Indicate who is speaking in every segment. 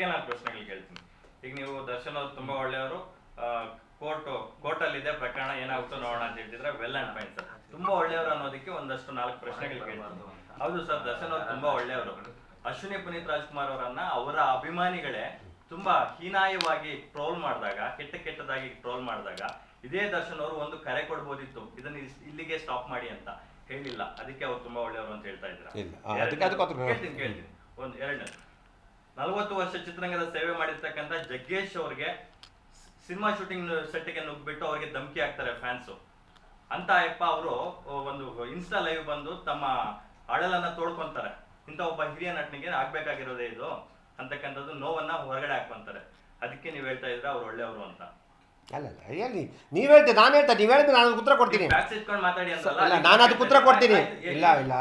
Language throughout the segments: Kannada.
Speaker 1: ನಾನು ಪ್ರಶ್ನೆಗಳು ಕೇಳ್ತೀನಿ. ಈಗ ನೀವು ದರ್ಶನ್ ಅವ್ರು ತುಂಬಾ ಒಳ್ಳೆಯವರು ಕೋರ್ಟ್ ಕೋರ್ಟ್ ಅಲ್ಲಿ ಇದೆ ಪ್ರಕರಣ ಏನಾಗುತ್ತೋ ನೋಡೋಣ ಅಂತ ಹೇಳ್ತಿದ್ರೆ ವೆಲ್ ಅಂಡ್ ಫೈನ್ ಸರ್ ತುಂಬಾ ಒಳ್ಳೆಯವರು ಅನ್ನೋದಕ್ಕೆ ಒಂದಷ್ಟು ನಾಲ್ಕು ಪ್ರಶ್ನೆಗಳು ಕೇಳ್ತೀನಿ. ಹೌದು ಸರ್ ದರ್ಶನ್ ಅವ್ರು ತುಂಬಾ ಒಳ್ಳೆಯವರು. ಅಶ್ವಿನಿ ಪುನೀತ್ ರಾಜ್ಕುಮಾರ್ ಅವರನ್ನ ಅವರ ಅಭಿಮಾನಿಗಳೇ ತುಂಬಾ ಹೀನಾಯವಾಗಿ ಟ್ರೋಲ್ ಮಾಡಿದಾಗ ಕೆಟ್ಟ ಕೆಟ್ಟದಾಗಿ ಟ್ರೋಲ್ ಮಾಡಿದಾಗ ಇದೇ ದರ್ಶನ್ ಅವರು ಒಂದು ಕರೆ ಕೊಡ್ಬೋದಿತ್ತು. ಇದನ್ನ ಇಲ್ಲಿಗೆ ಸ್ಟಾಪ್ ಮಾಡಿ ಅಂತ ಹೇಳಿಲ್ಲ. ಅದಕ್ಕೆ ಅವ್ರು ತುಂಬಾ ಒಳ್ಳೆಯವರು ಅಂತ ಹೇಳ್ತಾ ಇದ್ರು ಕೇಳ್ತೀನಿ ಕೇಳ್ತೀನಿ ಒಂದು ಎರಡನೇ ನಲವತ್ತು ವರ್ಷ ಚಿತ್ರರಂಗದ ಸೇವೆ ಮಾಡಿರ್ತಕ್ಕಂಥ ಜಗ್ಗೇಶ್ ಅವ್ರಿಗೆ ಸಿನಿಮಾ ಶೂಟಿಂಗ್ ಸೆಟ್ಗೆ ನುಗ್ಬಿಟ್ಟು ಅವ್ರಿಗೆ ಧಮಕಿ ಹಾಕ್ತಾರೆ ಫ್ಯಾನ್ಸು. ಅಂತ ಅಪ್ಪ ಅವರು ಒಂದು ಇನ್ಸ್ಟಾ ಲೈವ್ ಬಂದು ತಮ್ಮ ಅಳಲನ್ನ ತೋಡ್ಕೊಂತಾರೆ ಇಂಥ ಒಬ್ಬ ಹಿರಿಯ ನಟನಿಗೆ ಆಗ್ಬೇಕಾಗಿರೋದೇ ಇದು ಅಂತಕ್ಕಂಥದ್ದು ನೋವನ್ನ ಹೊರಗಡೆ ಹಾಕೊಂತಾರೆ ಅದಕ್ಕೆ ನೀವು ಹೇಳ್ತಾ ಇದ್ರೆ ಅವ್ರು ಒಳ್ಳೆಯವರು ಅಂತ.
Speaker 2: ಅಲ್ಲ ಹೇಳಿ ನೀವ್ ಹೇಳ್ತೀರಿ ನಾನು ಹೇಳ್ತಾ ನೀವ್ ಹೇಳಿದ್ರೆ ನಾನು ಉತ್ತರ ಕೊಡ್ತೀನಿ.
Speaker 1: ಮಾತಾಡಿ
Speaker 2: ನಾನು ಅದಕ್ಕೆ ಉತ್ತರ ಕೊಡ್ತೀನಿ. ಇಲ್ಲ ಇಲ್ಲ.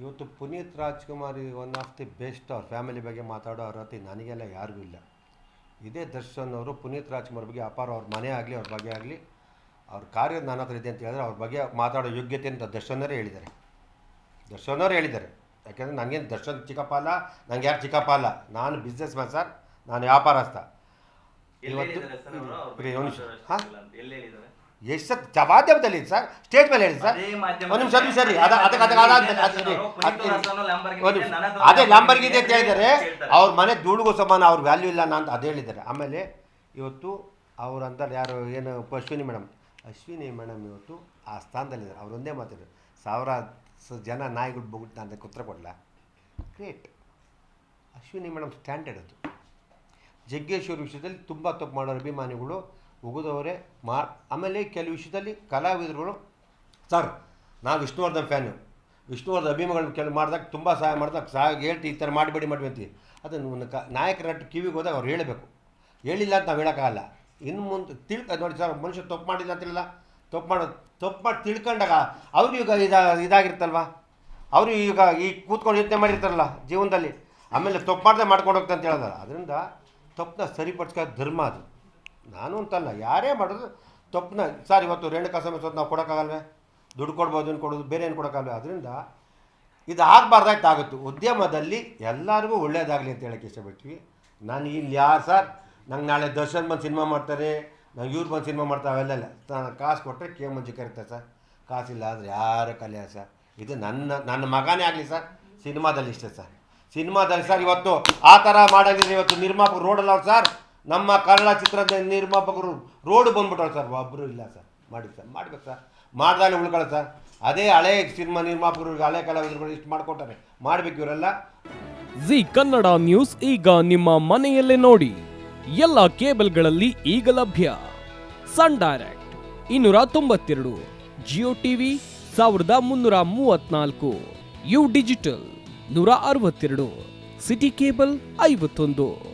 Speaker 2: ಇವತ್ತು Puneeth Rajkumar one of the best ಅವ್ರ ಫ್ಯಾಮಿಲಿ ಬಗ್ಗೆ ಮಾತಾಡೋ ಅರ್ಹತೆ ನನಗೆಲ್ಲ ಯಾರಿಗೂ ಇಲ್ಲ. ಇದೇ ದರ್ಶನ್ ಅವರು ಪುನೀತ್ ರಾಜ್ಕುಮಾರ್ ಬಗ್ಗೆ ಅಪಾರ ಅವ್ರ ಮನೆ ಆಗಲಿ ಅವ್ರ ಬಗ್ಗೆ ಆಗಲಿ ಅವ್ರ ಕಾರ್ಯ ನನ್ನ ಹತ್ರ ಇದೆ ಅಂತ ಹೇಳಿದ್ರೆ ಅವ್ರ ಬಗ್ಗೆ ಮಾತಾಡೋ ಯೋಗ್ಯತೆ ಅಂತ ದರ್ಶನರೇ ಹೇಳಿದ್ದಾರೆ. ದರ್ಶನವ್ರು ಹೇಳಿದ್ದಾರೆ. ಯಾಕೆಂದರೆ ನನಗೇನು ದರ್ಶನ್ ಚಿಕ್ಕಪ್ಪ ಅಲ್ಲ ನಂಗೆ ಯಾರು ಚಿಕ್ಕಪ್ಪ ಅಲ್ಲ. ನಾನು ಬಿಸ್ನೆಸ್ ಮ್ಯಾನ್ ಸರ್ ನಾನು ವ್ಯಾಪಾರಸ್ಥ. ಇವತ್ತು ಹಾ?
Speaker 1: ಸರ್
Speaker 2: ಎಷ್ಟು ಸತ್ ಮಾಧ್ಯಮದಲ್ಲಿ ಸರ್? ಸ್ಟೇಜ್ ಮೇಲೆ ಹೇಳಿ ಸರ್.
Speaker 1: ಅದೇ ಮಾಧ್ಯಮ-
Speaker 2: ಒಂದು ನಿಮಿಷ ಒಂದು ಸರಿ ಅದ ಅದಕ್ಕೆ ಅದಕ್ಕೆ ಅದಾದ ಅದು ಸರಿ.
Speaker 1: ಪುನೀತ್ ರಾಜ್ಕುಮಾರ್ ಲ್ಯಾಂಬರ್ಗಿನಿ
Speaker 2: ಒಂದು ಅದೇ ಅಂತ ಹೇಳಿದ್ದಾರೆ. ಅವ್ರ ಮನೆ ಧೂಳಿಗೂ ಸಮಾನ ಅವ್ರ ವ್ಯಾಲ್ಯೂ ಇಲ್ಲ ಅಂತ ಅದು ಹೇಳಿದ್ದಾರೆ. ಆಮೇಲೆ ಇವತ್ತು ಅವ್ರ ಅಂತಾರೆ ಯಾರು ಏನು ಅಶ್ವಿನಿ ಮೇಡಮ್. ಅಶ್ವಿನಿ ಮೇಡಮ್ ಇವತ್ತು ಆ ಸ್ಥಾನದಲ್ಲಿದ್ದಾರೆ. ಅವ್ರು ಒಂದೇ ಮಾತಿದ್ರು ಸಾವಿರ ಸ- ಜನ ನಾಯಿಗಳು ಬಗ್ಗೆ ನಾನು ಅದಕ್ಕೆ ಉತ್ತರ ಕೊಡಲ್ಲ ಗ್ರೇಟ್ ಅಶ್ವಿನಿ ಮೇಡಮ್ ಸ್ಟ್ಯಾಂಡರ್ಡ್ ಅದು. ಜಗ್ಗೇಶ್ವರ ವಿಷಯದಲ್ಲಿ ತುಂಬ ತಪ್ಪು ಮಾಡೋರು ಅಭಿಮಾನಿಗಳು ಉಗಿದವರೇ ಮಾ ಆಮೇಲೆ ಕೆಲವು ವಿಷಯದಲ್ಲಿ ಕಲಾವಿದರುಗಳು. ಸರ್ ನಾವು ವಿಷ್ಣುವರ್ಧನ್ ಫ್ಯಾನು. ವಿಷ್ಣುವರ್ಧನ್ ಅಭಿಮಾನಗಳನ್ನ ಕೆಲವು ಮಾಡಿದಾಗ ತುಂಬ ಸಹಾಯ ಮಾಡಿದಾಗ ಸಹಾಯ ಹೇಳ್ತಿ ಈ ಥರ ಮಾಡಬೇಡಿ ಮಾಡಬೇಡಿ ಅಂತೀವಿ. ಅದನ್ನು ಕ ನಾಯಕರ ಕಿವಿಗೆ ಹೋದಾಗ ಅವ್ರು ಹೇಳಬೇಕು. ಹೇಳಿಲ್ಲ ಅಂತ ನಾವು ಹೇಳೋಕ್ಕಾಗಲ್ಲ. ಇನ್ನು ಮುಂದೆ ತಿಳ್ಕ ನೋಡಿ ಸರ್ ಮನುಷ್ಯ ತಪ್ಪು ಮಾಡಿಲ್ಲ ಅಂತಿಲ್ಲ ತಪ್ಪು ಮಾಡೋದು ತಪ್ಪು ಮಾಡಿ ತಿಳ್ಕೊಂಡಾಗ ಅವರು ಈಗ ಇದ ಇದಾಗಿರ್ತಲ್ವ ಅವರು ಈಗ ಈ ಕೂತ್ಕೊಂಡು ಯೋಚನೆ ಮಾಡಿರ್ತಾರಲ್ಲ ಜೀವನದಲ್ಲಿ. ಆಮೇಲೆ ತಪ್ಪು ಮಾಡದೆ ಮಾಡ್ಕೊಂಡು ಹೋಗ್ತಾ ಅಂತ ಹೇಳೋದಲ್ಲ ಅದರಿಂದ ತಪ್ಪನ್ನ ಸರಿಪಡಿಸ್ಕೋ ಧರ್ಮ ಅದು. ನಾನು ಅಂತಲ್ಲ, ಯಾರೇ ಮಾಡೋದು ತಪ್ಪನ್ನ, ಸರ್, ಇವತ್ತು ರೇಣುಕಾ ಸಮಸ್ಯೆ ನಾವು ಕೊಡೋಕ್ಕಾಗಲ್ವೇ? ದುಡ್ಡು ಕೊಡ್ಬೋದು ಏನು ಕೊಡೋದು, ಬೇರೆ ಏನು ಕೊಡೋಕ್ಕಾಗಲ್ವೇ? ಅದರಿಂದ ಇದು ಆಗಬಾರ್ದಾಯ್ತು, ಆಗುತ್ತೆ. ಉದ್ಯಮದಲ್ಲಿ ಎಲ್ಲರಿಗೂ ಒಳ್ಳೆಯದಾಗಲಿ ಅಂತ ಹೇಳೋಕ್ಕೆ ಇಷ್ಟಪಡ್ತೀವಿ. ನಾನು ಇಲ್ಲಿ ಯಾರು, ಸರ್? ನಂಗೆ ನಾಳೆ ದರ್ಶನ್ ಬಂದು ಸಿನಿಮಾ ಮಾಡ್ತಾರೆ. ನಾವು ಇವ್ರು ಬಂದು ಸಿನಿಮಾ ಮಾಡ್ತಾರೆ, ಅವೆಲ್ಲ ನಾನು ಕಾಸು ಕೊಟ್ಟರೆ ಕೆ ಮಂಜು ಕರೀತಾರೆ ಸರ್. ಕಾಸಿಲ್ಲ ಆದರೆ ಯಾರು ಕಲ್ಯಾಣ, ಸರ್? ಇದು ನನ್ನ ನನ್ನ ಮಗನೇ ಆಗಲಿ, ಸರ್. ಸಿನಿಮಾದಲ್ಲಿ ಇಷ್ಟೇ, ಸರ್. ಸಿನಿಮಾದಲ್ಲಿ, ಸರ್, ಇವತ್ತು ಆ ಥರ ಮಾಡೋದಿದ್ರೆ ಇವತ್ತು ನಿರ್ಮಾಪಕ ರೋಡಲ್ಲ ಅವ್ರು, ಸರ್ ನಮ್ಮ ಕನ್ನಡ ಚಿತ್ರದ ನಿರ್ಮಾಪಕರು ರೋಡ್ ಬಂದ್ಬಿಟ್ಟವ್ರು ಸರ್ ಒಬ್ಬರು ಇಲ್ಲ ಸರ್. ಮಾಡಿ ಸರ್, ಮಾಡ್ಬೇಕು ಸರ್. ಮಾಡ್ದಾಗಲೇ ಉಳ್ಕೊಳ್ಳ ಸರ್. ಅದೇ ಹಳೆ ಸಿನಿಮಾ ನಿರ್ಮಾಪಕರು, ಹಳೆ ಕಲಾವಿದರುಗಳು ಇಷ್ಟು ಮಾಡ್ಕೊಟ್ಟಾರೆ. ಮಾಡ್ಬೇಕು ಇವರೆಲ್ಲ.
Speaker 3: ಜಿ ಕನ್ನಡ ನ್ಯೂಸ್ ಈಗ ನಿಮ್ಮ ಮನೆಯಲ್ಲೇ ನೋಡಿ. ಎಲ್ಲ ಕೇಬಲ್ಗಳಲ್ಲಿ ಈಗ ಲಭ್ಯ. ಸನ್ ಡೈರೆಕ್ಟ್ ಇನ್ನೂರ ತೊಂಬತ್ತೆರಡು, ಜಿಯೋ ಟಿವಿ ಸಾವಿರದ ಮುನ್ನೂರ ಮೂವತ್ನಾಲ್ಕು, ಯು ಡಿಜಿಟಲ್ ನೂರ ಅರವತ್ತೆರಡು, ಸಿಟಿ ಕೇಬಲ್ ಐವತ್ತೊಂದು.